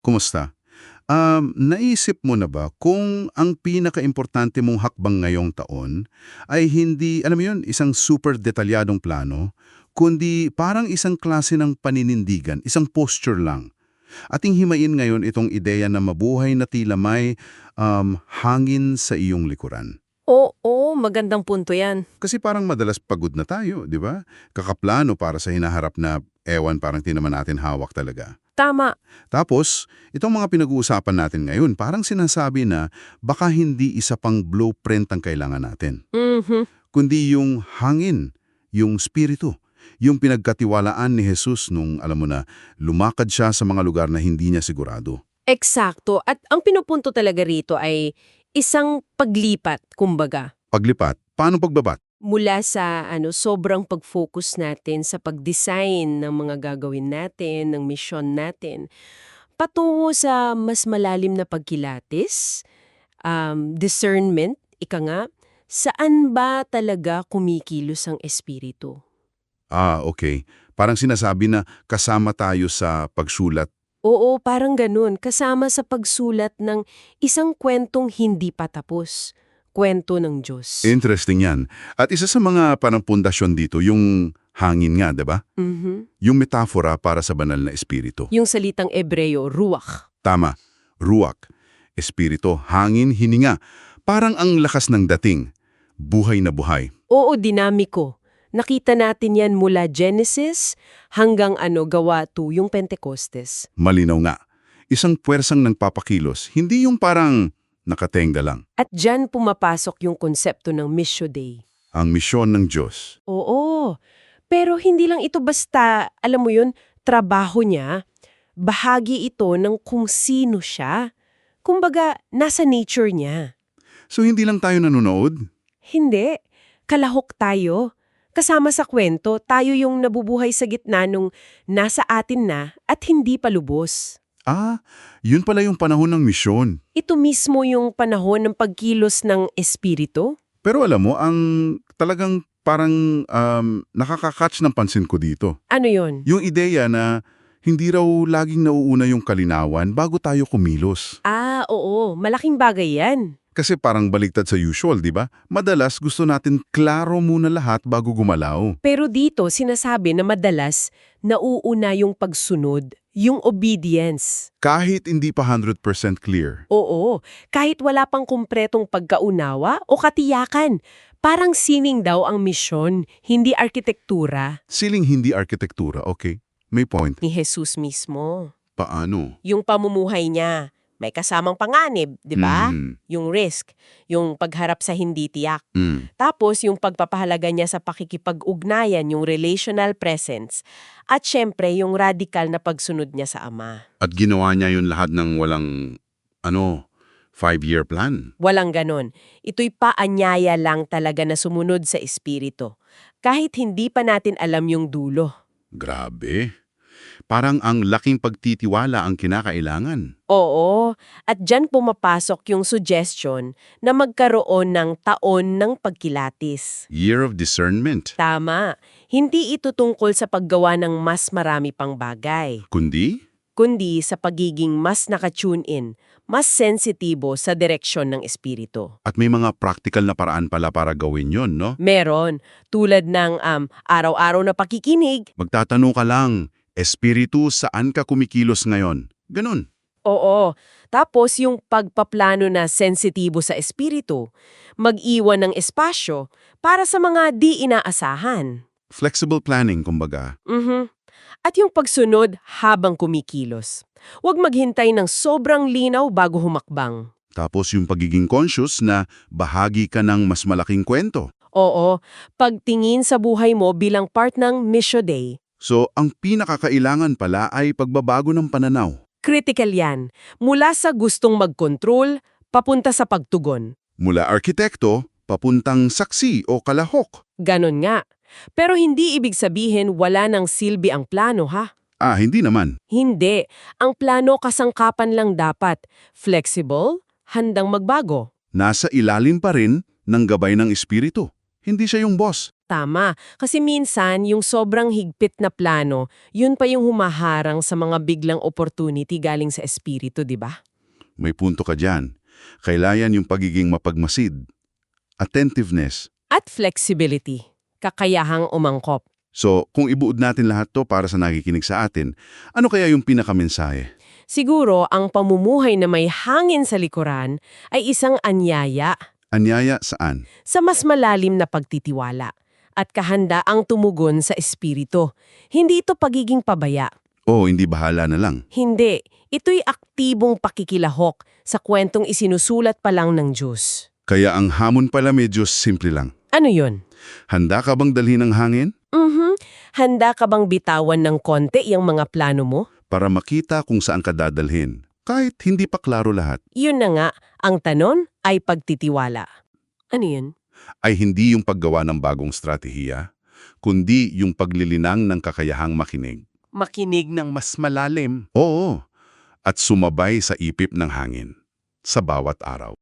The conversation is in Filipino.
Kumusta? Um, naisip mo na ba kung ang pinaka-importante mong hakbang ngayong taon ay hindi, alam mo yun, isang super detalyadong plano, kundi parang isang klase ng paninindigan, isang posture lang. Ating himayin ngayon itong ideya na mabuhay na tila may um, hangin sa iyong likuran. Oo, magandang punto yan. Kasi parang madalas pagod na tayo, di ba? Kakaplano para sa hinaharap na ewan parang di naman natin hawak talaga. Tama. Tapos, itong mga pinag-uusapan natin ngayon, parang sinasabi na baka hindi isa pang blueprint ang kailangan natin, Mhm. kundi yung hangin, yung spiritu, yung pinagkatiwalaan ni Jesus nung, alam mo na, lumakad siya sa mga lugar na hindi niya sigurado. Eksakto. At ang pinupunto talaga rito ay isang paglipat, kumbaga. Paglipat, paano pagbabat? Mula sa ano sobrang pag-focus natin sa pag-design ng mga gagawin natin, ng misyon natin, patungo sa mas malalim na pagkilatis, um, discernment, ika nga, saan ba talaga kumikilos ang espiritu? Ah, okay. Parang sinasabi na kasama tayo sa pagsulat. Oo, parang ganun. Kasama sa pagsulat ng isang kwentong hindi pa tapos. Kwento ng Diyos. Interesting yan. At isa sa mga parang pundasyon dito, yung hangin nga, di ba? Mhm. Yung metafora para sa banal na espiritu. Yung salitang Ebreo, ruach. Tama, ruwak, espiritu, hangin, hininga. Parang ang lakas ng dating, buhay na buhay. Oo, dinamiko. Nakita natin yan mula Genesis hanggang ano gawa 2, yung Pentecostes. Malinaw nga, isang puwersang nagpapakilos, hindi yung parang nakatenga lang. At dyan pumapasok yung konsepto ng Missio Dei. Ang misyon ng Diyos. Oo, pero hindi lang ito basta, alam mo yun, trabaho niya. Bahagi ito ng kung sino siya. Kumbaga, nasa nature niya. So hindi lang tayo nanonood? Hindi. Kalahok tayo. Kasama sa kwento, tayo yung nabubuhay sa gitna nung nasa atin na at hindi pa lubos. Ah, yun pala yung panahon ng misyon. Ito mismo yung panahon ng pagkilos ng espiritu. Pero alam mo, ang talagang parang um, nakaka-catch ng pansin ko dito. Ano yon? Yung ideya na hindi raw laging nauuna yung kalinawan bago tayo kumilos. Ah, oo. Malaking bagay yan. Kasi parang baliktad sa usual, di ba? Madalas gusto natin klaro muna lahat bago gumalaw. Pero dito, sinasabi na madalas nauuna yung pagsunod, yung obedience. Kahit hindi pa 100% clear. Oo, kahit wala pang kumpretong pagkaunawa o katiyakan. Parang sining daw ang misyon, hindi arkitektura Siling hindi arkitektura, okay? May point. ni Jesus mismo. Paano? Yung pamumuhay niya, may kasamang panganib, di ba? Mm, Yung risk, yung pagharap sa hindi tiyak. mm. Tapos yung pagpapahalaga niya sa pakikipag-ugnayan, yung relational presence. At syempre, yung radical na pagsunod niya sa Ama. At ginawa niya yun lahat ng walang, ano, five-year plan. Walang ganon. Ito'y paanyaya lang talaga na sumunod sa Espiritu. Kahit hindi pa natin alam yung dulo. Grabe. Parang ang laking pagtitiwala ang kinakailangan. Oo, at dyan pumapasok yung suggestion na magkaroon ng taon ng pagkilatis. Year of discernment. Tama, hindi ito tungkol sa paggawa ng mas marami pang bagay, Kundi, kundi sa pagiging mas nakatune in, mas sensitibo sa direksyon ng espiritu. at may mga practical na paraan pala para gawin yon, no? Meron, tulad ng um, araw-araw na pakikinig, Magtatanong ka lang, Espiritu, saan ka kumikilos ngayon? Ganon. Oo. Tapos yung pagpaplano na sensitibo sa espiritu, mag-iwan ng espasyo para sa mga di inaasahan. Flexible planning, kumbaga. Mhm. At yung pagsunod habang kumikilos. Huwag maghintay ng sobrang linaw bago humakbang. Tapos yung pagiging conscious na bahagi ka ng mas malaking kwento. Oo, pagtingin sa buhay mo bilang part ng Mission Day. So, ang pinakakailangan pala ay pagbabago ng pananaw. Critical yan. Mula sa gustong mag-control, papunta sa pagtugon. Mula arkitekto, papuntang saksi o kalahok. Ganon nga. Pero hindi ibig sabihin wala ng silbi ang plano ha. Ah, hindi naman. Hindi. Ang plano kasangkapan lang dapat. Flexible, handang magbago. Nasa ilalim pa rin ng gabay ng espiritu. Hindi siya yung boss. Tama. Kasi minsan, yung sobrang higpit na plano, yun pa yung humaharang sa mga biglang opportunity galing sa espiritu, di ba? May punto ka dyan. Kailangan yung pagiging mapagmasid. Attentiveness. At flexibility. Kakayahang umangkop. So, kung ibuod natin lahat to para sa nakikinig sa atin, ano kaya yung pinakamensahe? Siguro, ang pamumuhay na may hangin sa likuran ay isang anyaya Anyaya saan? sa mas malalim na pagtitiwala at kahanda ang tumugon sa espiritu. Hindi ito pagiging pabaya. O hindi bahala na lang. Hindi. Ito'y aktibong pakikilahok sa kwentong isinusulat pa lang ng Diyos. Kaya ang hamon pala medyo simple lang. Ano yun? Handa ka bang dalhin ng hangin? Mhm. Handa ka bang bitawan ng konti yung mga plano mo? Para makita kung saan ka dadalhin. Kahit hindi pa klaro lahat. Yun na nga, ang tanon ay pagtitiwala. Ano yun? Ay hindi yung paggawa ng bagong strategiya, kundi yung paglilinang ng kakayahang makinig. Makinig ng mas malalim. Oo, at sumabay sa ipip ng hangin sa bawat araw.